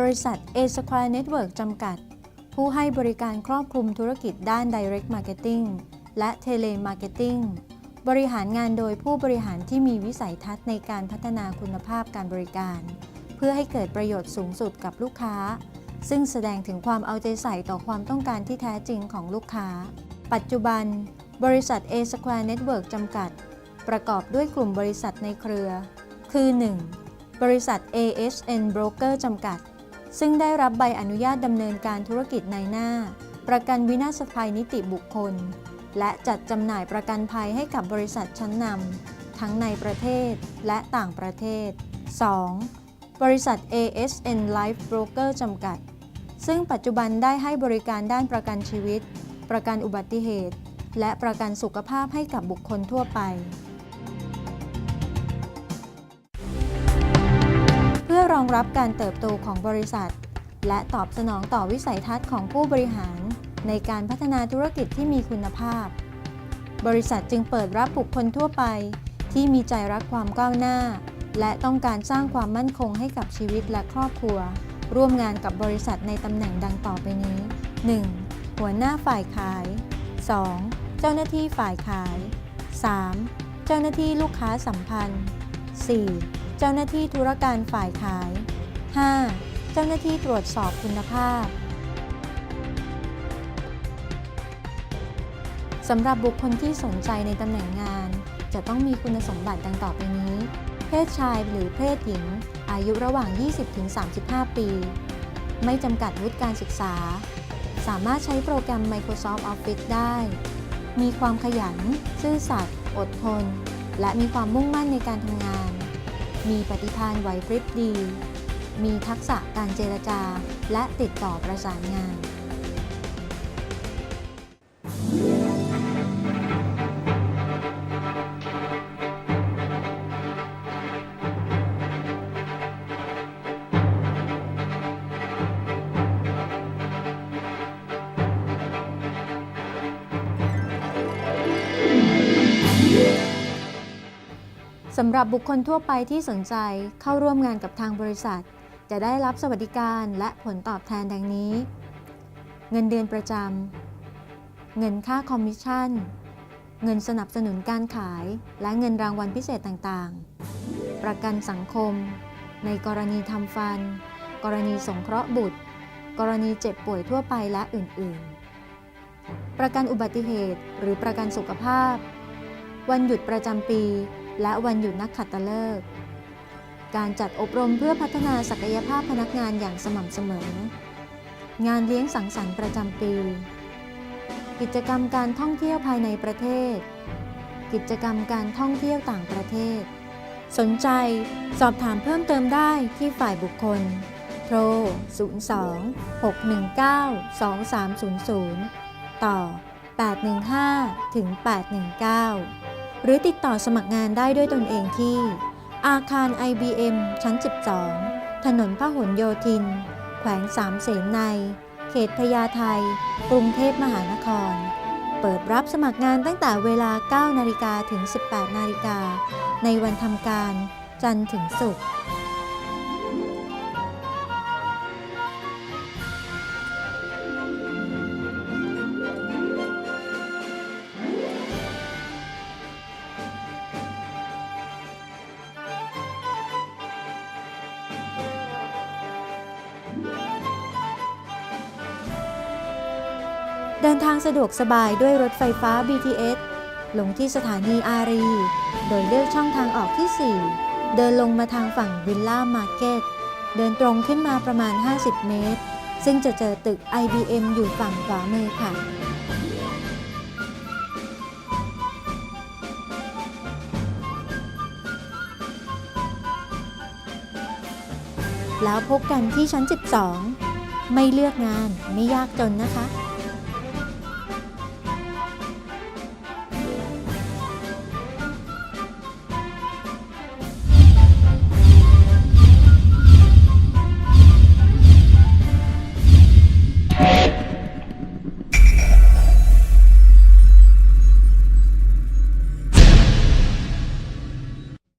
บริษัท A Square Network จำกัด ผู้ให้บริการครอบคลุมธุรกิจด้าน Direct Marketing และ Telemarketing บริหารงานโดยผู้บริหารที่มีวิสัยทัศน์ในการพัฒนาคุณภาพการบริการ เพื่อให้เกิดประโยชน์สูงสุดกับลูกค้า ซึ่งแสดงถึงความเอาใจใส่ต่อความต้องการที่แท้จริงของลูกค้า ปัจจุบัน บริษัท A Square Network จำกัด ประกอบด้วยกลุ่มบริษัทในเครือ คือ 1. บริษัท ASN Broker จำกัด ซึ่งได้รับใบอนุญาตดำเนินการธุรกิจในหน้า ประกันวินาศภัยนิติบุคคล และจัดจำหน่ายประกันภัยให้กับบริษัทชั้นนำทั้งในประเทศและต่างประเทศ 2. บริษัท ASN Life Broker จำกัด ซึ่งปัจจุบันได้ให้บริการด้านประกันชีวิต ประกันอุบัติเหตุ และประกันสุขภาพให้กับบุคคลทั่วไป รองรับการเติบโตของบริษัท และตอบสนองต่อวิสัยทัศน์ของผู้บริหาร ในการพัฒนาธุรกิจที่มีคุณภาพ บริษัทจึงเปิดรับบุคคลทั่วไป ที่มีใจรักความก้าวหน้า และต้องการสร้างความมั่นคงให้กับชีวิตและครอบครัว ร่วมงานกับบริษัทในตำแหน่งดังต่อไปนี้ 1. หัวหน้าฝ่ายขาย 2. เจ้าหน้าที่ฝ่ายขาย 3. เจ้าหน้าที่ลูกค้าสัมพันธ์ 4. เจ้าหน้าที่ธุรการฝ่ายขาย 5. เจ้าหน้าที่ตรวจสอบคุณภาพสำหรับบุคคลที่สนใจในตำแหน่งงาน จะต้องมีคุณสมบัติดังต่อไปนี้ เพศชายหรือเพศหญิง อายุระหว่าง 20-35 ปี ไม่จำกัดวุฒิการศึกษา สามารถใช้โปรแกรม Microsoft Office ได้ มีความขยัน ซื่อสัตย์ อดทน และมีความมุ่งมั่นในการทำงาน มีปฏิภาณไหวพริบดี มีทักษะการเจรจาและติดต่อประสานงาน สำหรับบุคคลทั่วไปที่สนใจเข้าร่วมงานกับทางบริษัท จะได้รับสวัสดิการและผลตอบแทนดังนี้ เงินเดือนประจำ เงินค่าคอมมิชชั่น เงินสนับสนุนการขาย และเงินรางวัลพิเศษต่างๆ ประกันสังคม ในกรณีทำฟัน กรณีสงเคราะห์บุตร กรณีเจ็บป่วยทั่วไปและอื่นๆ ประกันอุบัติเหตุหรือประกันสุขภาพ วันหยุดประจำปี และวันหยุดนักขัตฤกษ์การจัดอบรมเพื่อพัฒนาศักยภาพพนักงานอย่างสม่ำเสมอ งานเลี้ยงสังสรรค์ประจำปี กิจกรรมการท่องเที่ยวภายในประเทศ กิจกรรมการท่องเที่ยวต่างประเทศ สนใจสอบถามเพิ่มเติมได้ที่ฝ่ายบุคคล โทร 02 619 2300 ต่อ 815 ถึง 819 หรือติดต่อสมัครงานได้ด้วยตนเองที่ อาคาร IBM ชั้น 12 ถนนพหลโยธิน แขวงสามเสนใน เขตพญาไทกรุงเทพมหานคร เปิดรับสมัครงานตั้งแต่เวลา 9 นาฬิกาถึง 18 นาฬิกา ในวันทำการ จันทร์ถึงศุกร์ เดินทางสะดวกสบายด้วยรถไฟฟ้า BTS ลงที่สถานีอารี โดยเลือกช่องทางออกที่ 4 เดินลงมาทางฝั่งวิลล่ามาร์เก็ต เดินตรงขึ้นมาประมาณ 50 เมตร ซึ่งจะเจอตึก IBM อยู่ฝั่งขวามือค่ะแล้วพบกันที่ชั้น 12 ไม่เลือกงานไม่ยากจนนะคะ